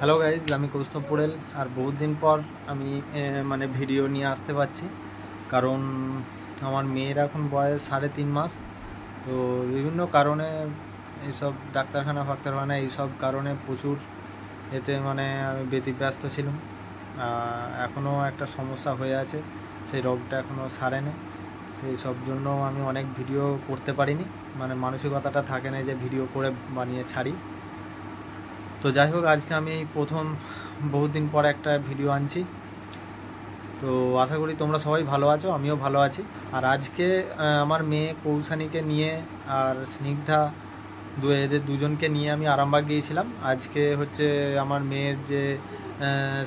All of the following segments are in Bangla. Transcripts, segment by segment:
হ্যালো গাইজ আমি কৌস্তব পোড়েল, আর বহুত দিন পর আমি মানে ভিডিও নিয়ে আসতে পারছি। কারণ আমার মেয়ের এখন বয়স সাড়ে তিন মাস। তো বিভিন্ন কারণে এইসব ডাক্তারখানা, ফাক্তারখানা, এইসব কারণে প্রচুর এতে মানে আমি ব্যতিব্যস্ত ছিলাম। এখনও একটা সমস্যা হয়ে আছে। সেই রোগটা এখনও সারেনি। সেই সব জন্য আমি অনেক ভিডিও করতে পারিনি। মানে মানসিকতাটা থাকে না যে ভিডিও করে বানিয়ে ছাড়ি। তো যাই হোক আজকে আমি প্রথম বহুদিন পর একটা ভিডিও আনছি। তো আশা করি তোমরা সবাই ভালো আছো, আমিও ভালো আছি। আর আজকে আমার মেয়ে কৌশানীকে নিয়ে আর স্নিগ্ধা, দু, এদের দুজনকে নিয়ে আমি আরামবাগ গিয়েছিলাম। আজকে হচ্ছে আমার মেয়ের যে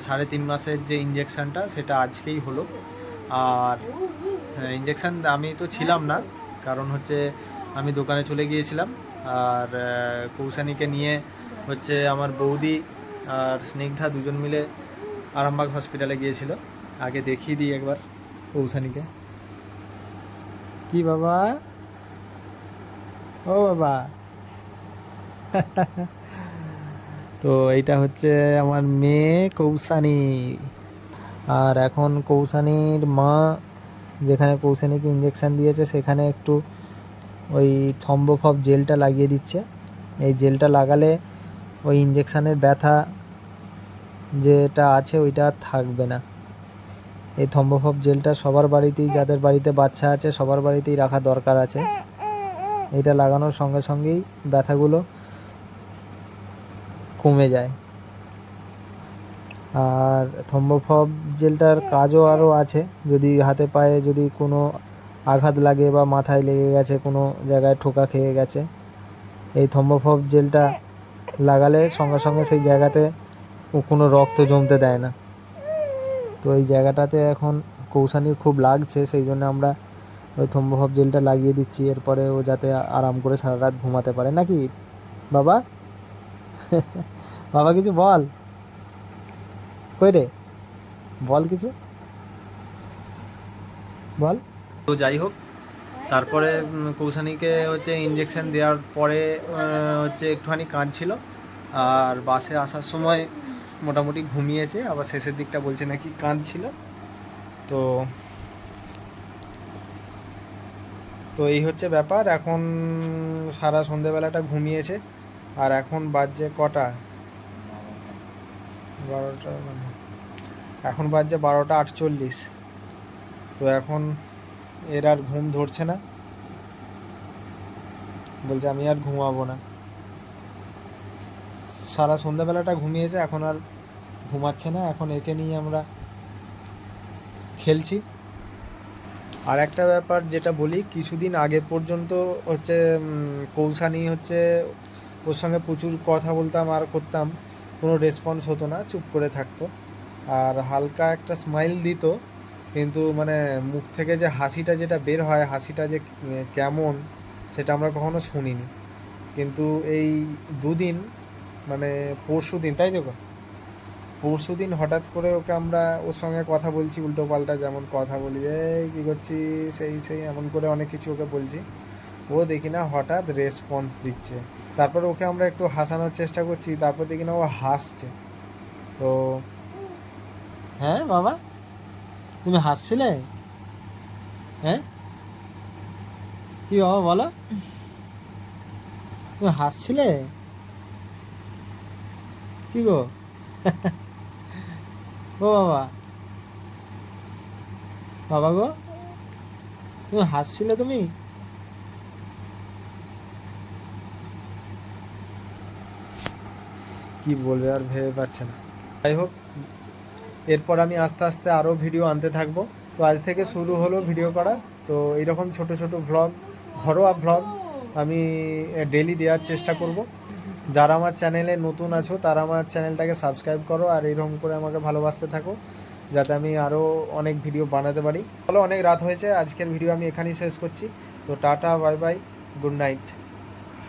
সাড়ে তিন মাসের যে ইঞ্জেকশানটা সেটা আজকেই হলো। আর ইঞ্জেকশান আমি তো ছিলাম না, কারণ হচ্ছে আমি দোকানে চলে গিয়েছিলাম আর কৌশানীকে নিয়ে হচ্ছে আমার বৌদি আর স্নিগ্ধা দুজন মিলে আরামবাগ হসপিটালে গিয়েছিল। আগে দেখিয়ে দিই একবার কৌশানীকে। কি বাবা? ও বাবা। তো এইটা হচ্ছে আমার মেয়ে কৌশানী। আর এখন কৌশানীর মা যেখানে কৌশানীকে ইঞ্জেকশন দিয়েছে সেখানে একটু ওই থম্বফব জেলটা লাগিয়ে দিচ্ছে। এই জেলটা লাগালে ওই ইঞ্জেকশানের ব্যথা যেটা আছে ওইটা থাকবে না। এই থম্বফব জেলটা সবার বাড়িতেই, যাদের বাড়িতে বাচ্চা আছে, সবার বাড়িতেই রাখা দরকার আছে। এটা লাগানোর সঙ্গে সঙ্গেই ব্যথাগুলো কমে যায়। আর থম্বফব জেলটার কাজও আরও আছে। যদি হাতে পায়ে যদি কোনো আঘাত লাগে বা মাথায় লেগে গেছে, কোনো জায়গায় ঠোকা খেয়ে গেছে, এই থম্বফব জেলটা লাগালে সঙ্গে সঙ্গে সেই জায়গাতে কোনো রক্ত জমতে দেয় না। তো এই জায়গাটাতে এখন কৌশানির খুব লাগছে, সেই জন্য আমরা ওই থম্বফব জেলটা লাগিয়ে দিচ্ছি। এরপরে ও যাতে আরাম করে সারা রাত ঘুমাতে পারে। নাকি? বাবা? বাবা, কিছু বল? কই রে? বল কিছু? বল? তো যাই হোক, তারপরে কৌশানীকে হচ্ছে ইঞ্জেকশন দেওয়ার পরে হচ্ছে একটুখানি কাঁদছিল। আর বাসে আসার সময় মোটামুটি ঘুমিয়েছে, আবার শেষের দিকটা বলছে নাকি কাঁদছিল। তো তো এই হচ্ছে ব্যাপার। এখন সারা সন্ধেবেলাটা ঘুমিয়েছে, আর এখন বাজছে কটা? বারোটা মানে এখন বাজছে বারোটা আটচল্লিশ। তো এখন এর আর ঘুম ধরছে না। বলছে, আমি আর ঘুমাবো না। সারা সন্ধ্যাবেলাটা ঘুমিয়েছে, এখন আর ঘুমাচ্ছে না। এখন একে নিয়ে আমরা খেলছি। আর একটা ব্যাপার যেটা বলি, কিছুদিন আগে পর্যন্ত হচ্ছে কৌশানি হচ্ছে, ওর সঙ্গে প্রচুর কথা বলতাম আর করতাম। কোনো রেসপন্স হতো না, চুপ করে থাকতো। আর হালকা একটা স্মাইল দিত। কিন্তু মানে মুখ থেকে যে হাসিটা যেটা বের হয়, হাসিটা যে কেমন সেটা আমরা কখনো শুনিনি। কিন্তু এই দুদিন মানে পরশু দিন, তাই দেখো পরশু দিন হঠাৎ করে ওকে আমরা ওর সঙ্গে কথা বলছি, উল্টো পাল্টা যেমন কথা বলি, এই কী করছি সেই সেই, এমন করে অনেক কিছু ওকে বলছি। ও দেখি না হঠাৎ রেসপন্স দিচ্ছে। তারপর ওকে আমরা একটু হাসানোর চেষ্টা করছি, তারপর দেখি না ও হাসছে। তো হ্যাঁ বাবা? তুমি হাসছিলে? হ্যাঁ? কি বাবা, বলো। তুমি হাসছিলে? কি গো? ও বাবা। বাবা গো? তুমি হাসছিলে তুমি? কি বলবে আর ভেবে পাচ্ছে না। যাই হোক এরপর আমি আস্তে আস্তে আরও ভিডিও আনতে থাকব। তো আজ থেকে শুরু হলো ভিডিও করা। তো এইরকম ছোট ছোট ভ্লগ ঘরোয়া ভ্লগ আমি ডেলি দেওয়ার চেষ্টা করব। যারা আমার চ্যানেলে নতুন আছো, তারা আমার চ্যানেলটাকে সাবস্ক্রাইব করো আর এইরকম করে আমাকে ভালোবাসতে থাকো, যাতে আমি আরও অনেক ভিডিও বানাতে পারি। চলো, অনেক রাত হয়েছে, আজকের ভিডিও আমি এখানেই শেষ করছি। তো tata bye bye good night